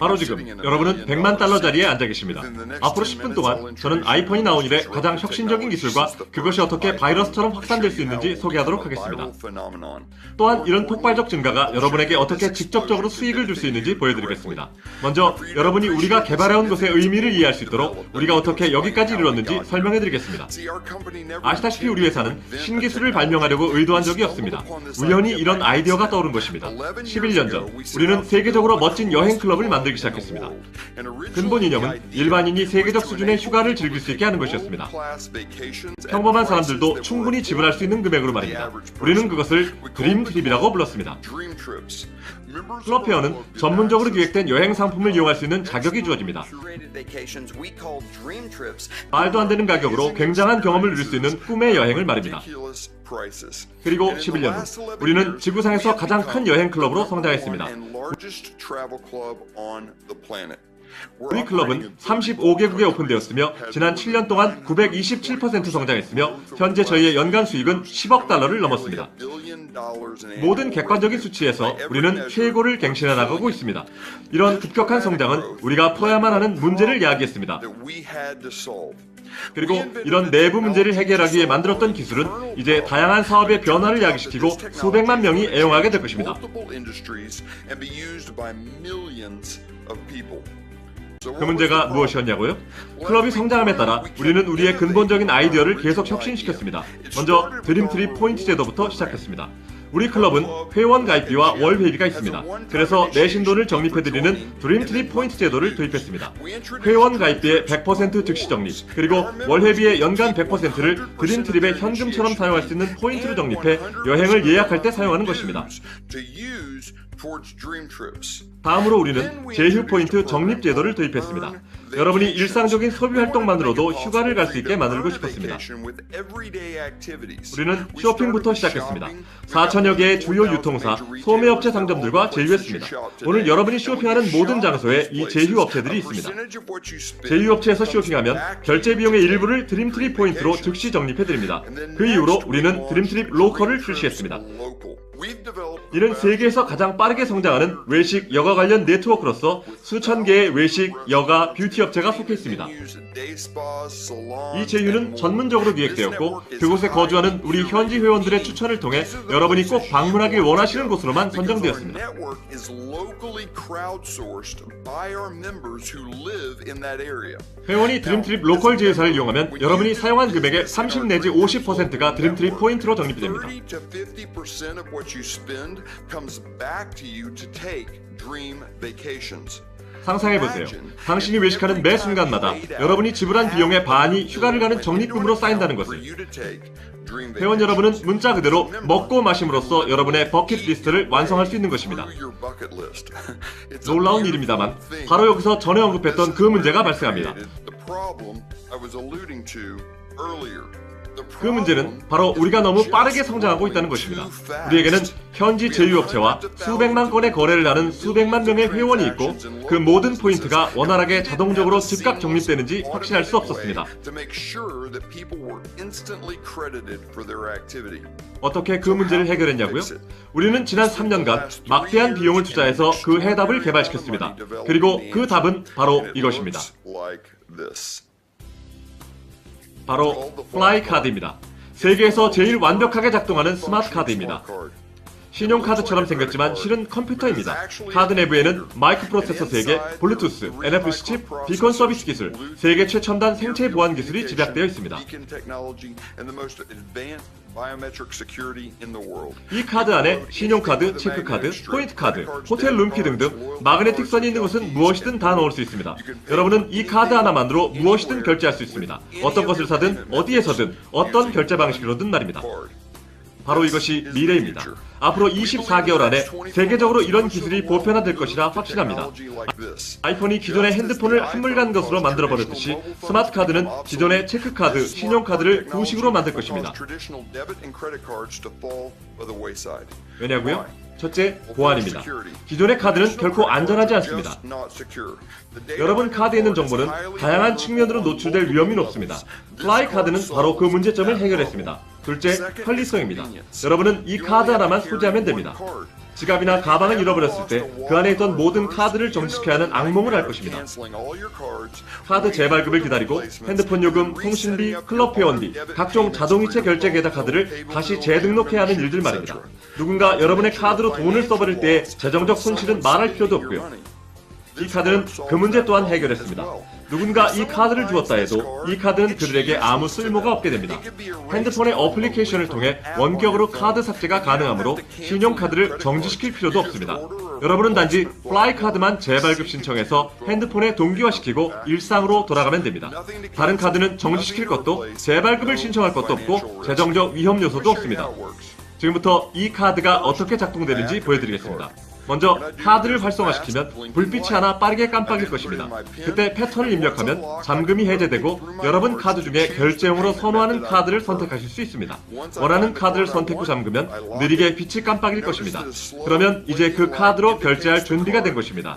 바로 지금 여러분은 100만 달러 자리에 앉아 계십니다. 앞으로 10분 동안 저는 아이폰이 나온 이래 가장 혁신적인 기술과 그것이 어떻게 바이러스처럼 확산될 수 있는지 소개하도록 하겠습니다. 또한 이런 폭발적 증가가 여러분에게 어떻게 직접적으로 수익을 줄 수 있는지 보여드리겠습니다. 먼저 여러분이 우리가 개발해온 것의 의미를 이해할 수 있도록 우리가 어떻게 여기까지 이르렀는지 설명해드리겠습니다. 아시다시피 우리 회사는 신기술을 발명하려고 의도한 적이 없습니다. 우연히 이런 아이디어가 떠오른 것입니다. 11년 전 우리는 세계적으로 멋진 여행 클 럽을 만들기 시작했습니다. 근본 이념은 일반인이 세계적 수준의 휴가를 즐길 수 있게 하는 것이었습니다. 평범한 사람들도 충분히 지불할 수 있는 금액으로 말입니다. 우리는 그것을 드림 트립이라고 불렀습니다. 클럽페어는 전문적으로 기획된 여행 상품을 이용할 수 있는 자격이 주어집니다. 말도 안 되는 가격으로 굉장한 경험을 누릴 수 있는 꿈의 여행을 말입니다. 그리고 11년 후 우리는 지구상에서 가장 큰 여행 클럽으로 성장했습니다. 우리 클럽은 35개국에 오픈되었으며 지난 7년 동안 927% 성장했으며 현재 저희의 연간 수익은 10억 달러를 넘었습니다. 모든 객관적인 수치에서 우리는 최고를 갱신해 나가고 있습니다. 이런 급격한 성장은 우리가 풀어야만 하는 문제를 야기했습니다. 그리고 이런 내부 문제를 해결하기 위해 만들었던 기술은 이제 다양한 사업의 변화를 야기시키고 수백만 명이 애용하게 될 것입니다. 그 문제가 무엇이었냐고요? 클럽이 성장함에 따라 우리는 우리의 근본적인 아이디어를 계속 혁신시켰습니다. 먼저 드림트리 포인트 제도부터 시작했습니다. 우리 클럽은 회원 가입비와 월 회비가 있습니다. 그래서 내신 돈을 적립해드리는 드림트리 포인트 제도를 도입했습니다. 회원 가입비의 100% 즉시 적립, 그리고 월 회비의 연간 100%를 드림트립의 현금처럼 사용할 수 있는 포인트로 적립해 여행을 예약할 때 사용하는 것입니다. 다음으로 우리는 제휴 포인트 적립 제도를 도입했습니다. 여러분이 일상적인 소비 활동만으로도 휴가를 갈 수 있게 만들고 싶었습니다. 우리는 쇼핑부터 시작했습니다. 4천여 개의 주요 유통사, 소매업체 상점들과 제휴했습니다. 오늘 여러분이 쇼핑하는 모든 장소에 이 제휴업체들이 있습니다. 제휴업체에서 쇼핑하면 결제 비용의 일부를 드림트립 포인트로 즉시 적립해드립니다. 그 이후로 우리는 드림트립 로컬을 출시했습니다. 이는 세계에서 가장 빠르게 성장하는 외식, 여가 관련 네트워크로서 수천 개의 외식, 여가, 뷰티 업체가 속해 있습니다. 이 제휴는 전문적으로 기획되었고 그곳에 거주하는 우리 현지 회원들의 추천을 통해 여러분이 꼭 방문하길 원하시는 곳으로만 선정되었습니다. 회원이 드림트립 로컬 제휴사를 이용하면 여러분이 사용한 금액의 30 내지 50%가 드림트립 포인트로 적립이 됩니다. 상상해보세요. 당신이 외식하는 매 순간마다 여러분이 지불한 비용의 반이 휴가를 가는 적립금으로 쌓인다는 것을. 회원 여러분은 문자 그대로 먹고 마심으로써 여러분의 버킷리스트를 완성할 수 있는 것입니다. 놀라운 일입니다만 바로 여기서 전에 언급했던 그 문제가 발생합니다. 그 문제는 바로 우리가 너무 빠르게 성장하고 있다는 것입니다. 우리에게는 현지 제휴업체와 수백만 건의 거래를 하는 수백만 명의 회원이 있고 그 모든 포인트가 원활하게 자동적으로 즉각 적립되는지 확신할 수 없었습니다. 어떻게 그 문제를 해결했냐고요? 우리는 지난 3년간 막대한 비용을 투자해서 그 해답을 개발시켰습니다. 그리고 그 답은 바로 이것입니다. 바로 플라이 카드입니다. 세계에서 제일 완벽하게 작동하는 스마트 카드입니다. 신용카드처럼 생겼지만 실은 컴퓨터입니다. 카드 내부에는 마이크 프로세서 3개, 블루투스, NFC 칩, 비컨 서비스 기술, 세계 최첨단 생체 보안 기술이 집약되어 있습니다. 이 카드 안에 신용카드, 체크카드, 포인트카드, 호텔 룸키 등등 마그네틱 선이 있는 것은 무엇이든 다 넣을 수 있습니다. 여러분은 이 카드 하나 만으로 무엇이든 결제할 수 있습니다. 어떤 것을 사든 어디에서든 어떤 결제 방식으로든 말입니다. 바로 이것이 미래입니다. 앞으로 24개월 안에 세계적으로 이런 기술이 보편화될 것이라 확신합니다. 아이폰이 기존의 핸드폰을 한물간 것으로 만들어버렸듯이 스마트 카드는 기존의 체크카드, 신용카드를 구식으로 만들 것입니다. 왜냐고요? 첫째, 보안입니다. 기존의 카드는 결코 안전하지 않습니다. 여러분 카드에 있는 정보는 다양한 측면으로 노출될 위험이 높습니다. 플라이 카드는 바로 그 문제점을 해결했습니다. 둘째, 편리성입니다. 여러분은 이 카드 하나만 소지하면 됩니다. 지갑이나 가방을 잃어버렸을 때 그 안에 있던 모든 카드를 정지시켜야 하는 악몽을 할 것입니다. 카드 재발급을 기다리고 핸드폰 요금, 통신비, 클럽 회원비, 각종 자동이체 결제 계좌 카드를 다시 재등록해야 하는 일들 말입니다. 누군가 여러분의 카드로 돈을 써버릴 때 재정적 손실은 말할 필요도 없고요. 이 카드는 그 문제 또한 해결했습니다. 누군가 이 카드를 주었다 해도 이 카드는 그들에게 아무 쓸모가 없게 됩니다. 핸드폰의 어플리케이션을 통해 원격으로 카드 삭제가 가능하므로 신용카드를 정지시킬 필요도 없습니다. 여러분은 단지 플라이 카드만 재발급 신청해서 핸드폰에 동기화시키고 일상으로 돌아가면 됩니다. 다른 카드는 정지시킬 것도 재발급을 신청할 것도 없고 재정적 위험 요소도 없습니다. 지금부터 이 카드가 어떻게 작동되는지 보여드리겠습니다. 먼저 카드를 활성화시키면 불빛이 하나 빠르게 깜빡일 것입니다. 그때 패턴을 입력하면 잠금이 해제되고 여러분 카드 중에 결제용으로 선호하는 카드를 선택하실 수 있습니다. 원하는 카드를 선택 후 잠그면 느리게 빛이 깜빡일 것입니다. 그러면 이제 그 카드로 결제할 준비가 된 것입니다.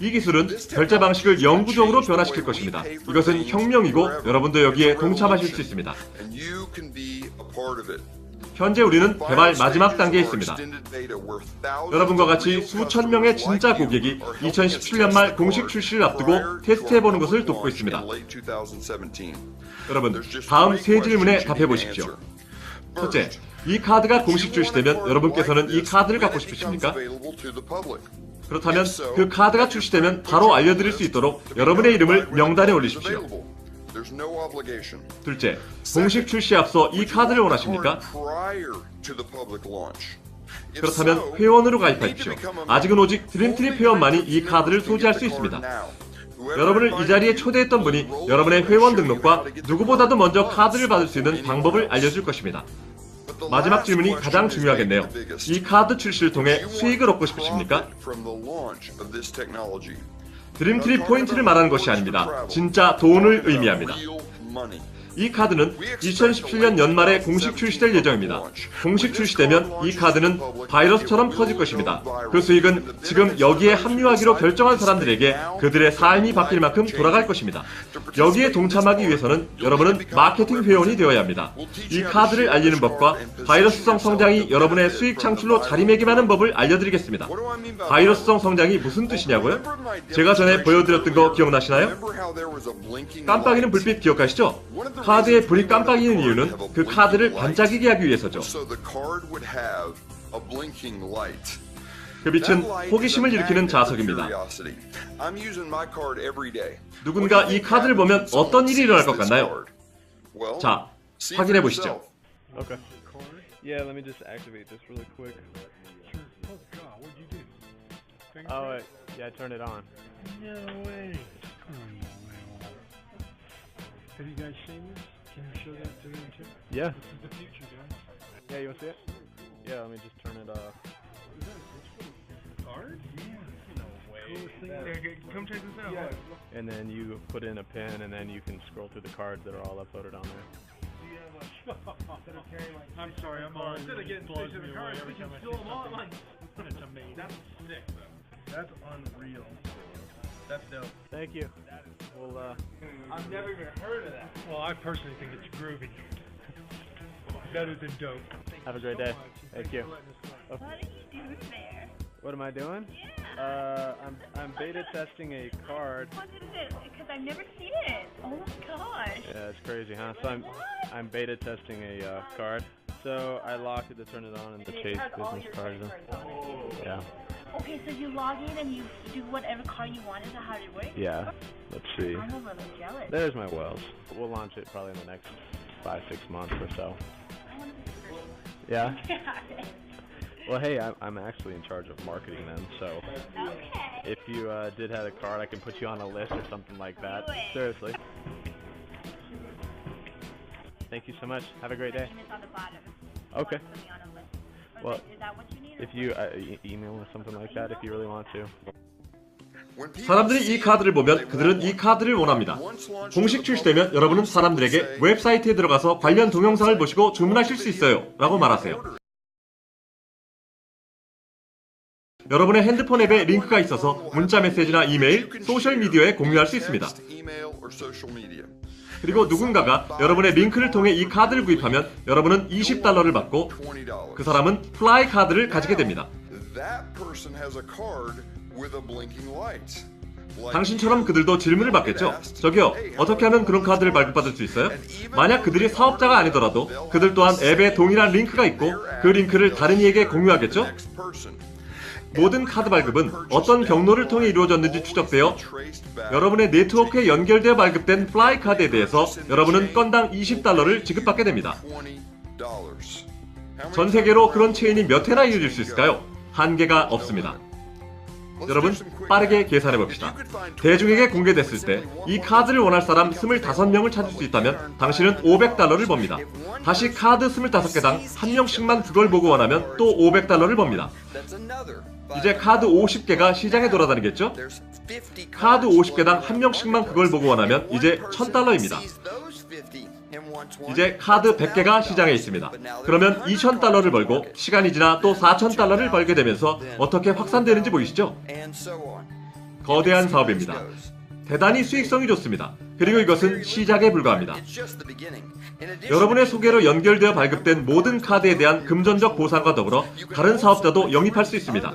이 기술은 결제 방식을 영구적으로 변화시킬 것입니다. 이것은 혁명이고 여러분도 여기에 동참하실 수 있습니다. 현재 우리는 개발 마지막 단계에 있습니다. 여러분과 같이 수천 명의 진짜 고객이 2017년 말 공식 출시를 앞두고 테스트해보는 것을 돕고 있습니다. 여러분, 다음 세 질문에 답해 보십시오. 첫째, 이 카드가 공식 출시되면 여러분께서는 이 카드를 갖고 싶으십니까? 그렇다면 그 카드가 출시되면 바로 알려드릴 수 있도록 여러분의 이름을 명단에 올리십시오. 둘째, 공식 출시에 앞서 이 카드를 원하십니까? 그렇다면 회원으로 가입하십시오. 아직은 오직 드림트립 회원만이 이 카드를 소지할 수 있습니다. 여러분을 이 자리에 초대했던 분이 여러분의 회원 등록과 누구보다도 먼저 카드를 받을 수 있는 방법을 알려줄 것입니다. 마지막 질문이 가장 중요하겠네요. 이 카드 출시를 통해 수익을 얻고 싶으십니까? 드림트립 포인트를 말하는 것이 아닙니다. 진짜 돈을 의미합니다. 이 카드는 2017년 연말에 공식 출시될 예정입니다. 공식 출시되면 이 카드는 바이러스처럼 퍼질 것입니다. 그 수익은 지금 여기에 합류하기로 결정한 사람들에게 그들의 삶이 바뀔 만큼 돌아갈 것입니다. 여기에 동참하기 위해서는 여러분은 마케팅 회원이 되어야 합니다. 이 카드를 알리는 법과 바이러스성 성장이 여러분의 수익 창출로 자리매김하는 법을 알려드리겠습니다. 바이러스성 성장이 무슨 뜻이냐고요? 제가 전에 보여드렸던 거 기억나시나요? 깜빡이는 불빛 기억하시죠? 카드에 불이 깜빡이는 이유는 그 카드를 반짝이게 하기 위해서죠. 그 빛은 호기심을 일으키는 자석입니다. 누군가 이 카드를 보면 어떤 일이 일어날 것 같나요? 자, 확인해 보시죠. Okay. Have you guys seen this? Can you show that to them too? Yeah. This is the future, guys. Yeah, you want to see it? Yeah, let me just turn it off. Is that a card? Yeah. No way. Coolest thing. Come check this out. And then you put in a pin, and then you can scroll through the cards that are all uploaded on there. I'm sorry, I'm on. Instead of getting blows six of the away cards, we can time fill them all at something. once. That's amazing. That's sick, though. That's unreal. That's dope. Thank you. Well, uh, I've never even heard of that. Well, I personally think it's groovy. Better than dope. have a great day. Thank you. What are you doing there? What am I doing? Yeah. Uh, I'm I'm beta testing a card. what is this? Because I've never seen it. Oh my gosh. Yeah, it's crazy, huh? So I'm I'm beta testing a uh, card. So I locked it to turn it on and the Chase business cards. Yeah, Okay, so you log in and you do whatever card you want. Is that how it works? yeah. Let's see. I'm a little jealous. There's my wells. We'll launch it probably in the next five six months or so. I want to be the first. Yeah. Well, hey, I'm I'm actually in charge of marketing them. So if you uh, did have a card, I can put you on a list or something like that. Do it. Seriously. Thank you so much. Have a great day. Name is on the bottom. Okay. Well, If you uh, e- email or something like that, if you really want to. 사람들이 이 카드를 보면 그들은 이 카드를 원합니다. 공식 출시되면 여러분은 사람들에게 웹사이트에 들어가서 관련 동영상을 보시고 주문하실 수 있어요. 라고 말하세요. 여러분의 핸드폰 앱에 링크가 있어서 문자 메시지나 이메일, 소셜 미디어에 공유할 수 있습니다. 그리고 누군가가 여러분의 링크를 통해 이 카드를 구입하면 여러분은 20달러를 받고 그 사람은 플라이 카드를 가지게 됩니다. 당신처럼 그들도 질문을 받겠죠. 저기요, 어떻게 하면 그런 카드를 발급받을 수 있어요? 만약 그들이 사업자가 아니더라도 그들 또한 앱에 동일한 링크가 있고 그 링크를 다른 이에게 공유하겠죠? 모든 카드 발급은 어떤 경로를 통해 이루어졌는지 추적되어 여러분의 네트워크에 연결되어 발급된 플라이 카드에 대해서 여러분은 건당 20달러를 지급받게 됩니다. 전 세계로 그런 체인이 몇 회나 이어질 수 있을까요? 한계가 없습니다. 여러분 빠르게 계산해 봅시다. 대중에게 공개됐을 때 이 카드를 원할 사람 25명을 찾을 수 있다면 당신은 500달러를 법니다. 다시 카드 25개당 한 명씩만 그걸 보고 원하면 또 500달러를 법니다. 이제 카드 50개가 시장에 돌아다니겠죠? 카드 50개당 한 명씩만 그걸 보고 원하면 이제 1000달러입니다. 이제 카드 100개가 시장에 있습니다. 그러면 2000달러를 벌고 시간이 지나 또 4000달러를 벌게 되면서 어떻게 확산되는지 보이시죠? 거대한 사업입니다. 대단히 수익성이 좋습니다. 그리고 이것은 시작에 불과합니다. 여러분의 소개로 연결되어 발급된 모든 카드에 대한 금전적 보상과 더불어 다른 사업자도 영입할 수 있습니다.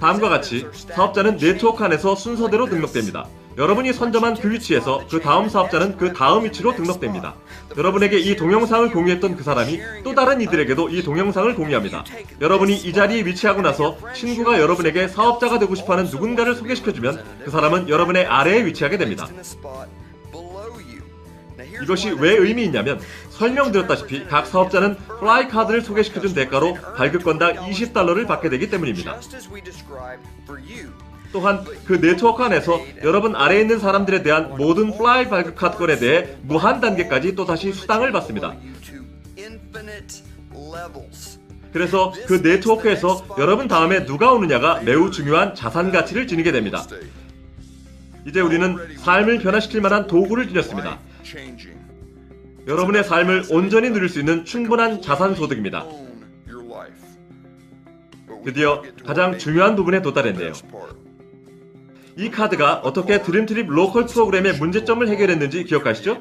다음과 같이 사업자는 네트워크 안에서 순서대로 등록됩니다. 여러분이 선점한 그 위치에서 그 다음 사업자는 그 다음 위치로 등록됩니다. 여러분에게 이 동영상을 공유했던 그 사람이 또 다른 이들에게도 이 동영상을 공유합니다. 여러분이 이 자리에 위치하고 나서 친구가 여러분에게 사업자가 되고 싶어하는 누군가를 소개시켜주면 그 사람은 여러분의 아래에 위치하게 됩니다. 이것이 왜 의미 있냐면 설명드렸다시피 각 사업자는 플라이 카드를 소개시켜준 대가로 발급 건당 20달러를 받게 되기 때문입니다. 또한 그 네트워크 안에서 여러분 아래에 있는 사람들에 대한 모든 플라이 발급 카드 건에 대해 무한 단계까지 또다시 수당을 받습니다. 그래서 그 네트워크에서 여러분 다음에 누가 오느냐가 매우 중요한 자산 가치를 지니게 됩니다. 이제 우리는 삶을 변화시킬 만한 도구를 지녔습니다. 여러분의 삶을 온전히 누릴 수 있는 충분한 자산 소득입니다. 드디어 가장 중요한 부분에 도달했네요. 이 카드가 어떻게 드림트립 로컬 프로그램의 문제점을 해결했는지 기억하시죠?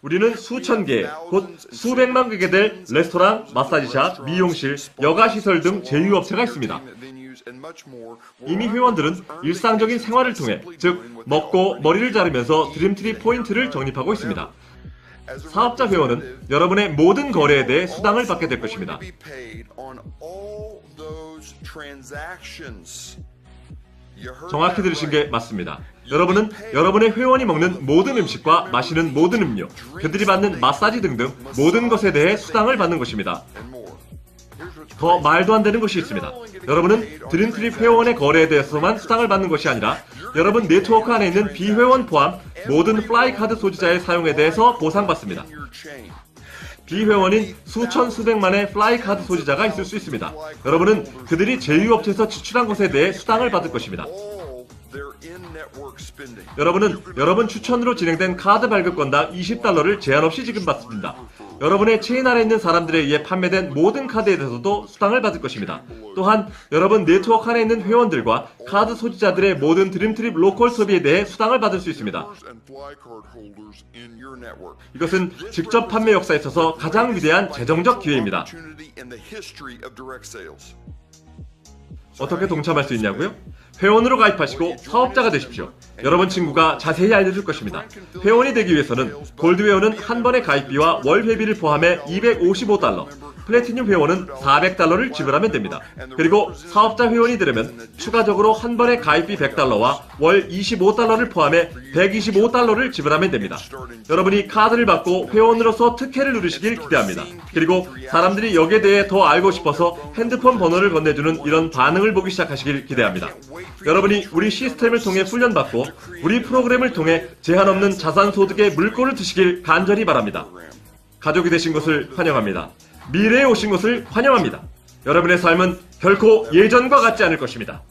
우리는 수천 개, 곧 수백만 개가 될 레스토랑, 마사지샵, 미용실, 여가시설 등 제휴업체가 있습니다. 이미 회원들은 일상적인 생활을 통해, 즉, 먹고 머리를 자르면서 드림트립 포인트를 적립하고 있습니다. 사업자 회원은 여러분의 모든 거래에 대해 수당을 받게 될 것입니다. 정확히 들으신 게 맞습니다. 여러분은 여러분의 회원이 먹는 모든 음식과 마시는 모든 음료, 그들이 받는 마사지 등등 모든 것에 대해 수당을 받는 것입니다. 더 말도 안 되는 것이 있습니다. 여러분은 드림트립 회원의 거래에 대해서만 수당을 받는 것이 아니라 여러분 네트워크 안에 있는 비회원 포함 모든 플라이 카드 소지자의 사용에 대해서 보상받습니다. 비회원인 수천 수백만의 플라이 카드 소지자가 있을 수 있습니다. 여러분은 그들이 제휴업체에서 지출한 것에 대해 수당을 받을 것입니다. 여러분은 여러분 추천으로 진행된 카드 발급 건당 20달러를 제한 없이 지급받습니다. 여러분의 체인 아래 있는 사람들에 의해 판매된 모든 카드에 대해서도 수당을 받을 것입니다. 또한 여러분 네트워크 안에 있는 회원들과 카드 소지자들의 모든 드림트립 로컬 소비에 대해 수당을 받을 수 있습니다. 이것은 직접 판매 역사에 있어서 가장 위대한 재정적 기회입니다. 어떻게 동참할 수 있냐고요? 회원으로 가입하시고 사업자가 되십시오. 여러분 친구가 자세히 알려줄 것입니다. 회원이 되기 위해서는 골드 회원은 한 번의 가입비와 월 회비를 포함해 255달러, 플래티늄 회원은 400달러를 지불하면 됩니다. 그리고 사업자 회원이 되려면 추가적으로 한 번의 가입비 100달러와 월 25달러를 포함해 125달러를 지불하면 됩니다. 여러분이 카드를 받고 회원으로서 특혜를 누리시길 기대합니다. 그리고 사람들이 여기에 대해 더 알고 싶어서 핸드폰 번호를 건네주는 이런 반응을 보기 시작하시길 기대합니다. 여러분이 우리 시스템을 통해 훈련받고 우리 프로그램을 통해 제한 없는 자산 소득의 물꼬를 드시길 간절히 바랍니다. 가족이 되신 것을 환영합니다. 미래에 오신 것을 환영합니다. 여러분의 삶은 결코 예전과 같지 않을 것입니다.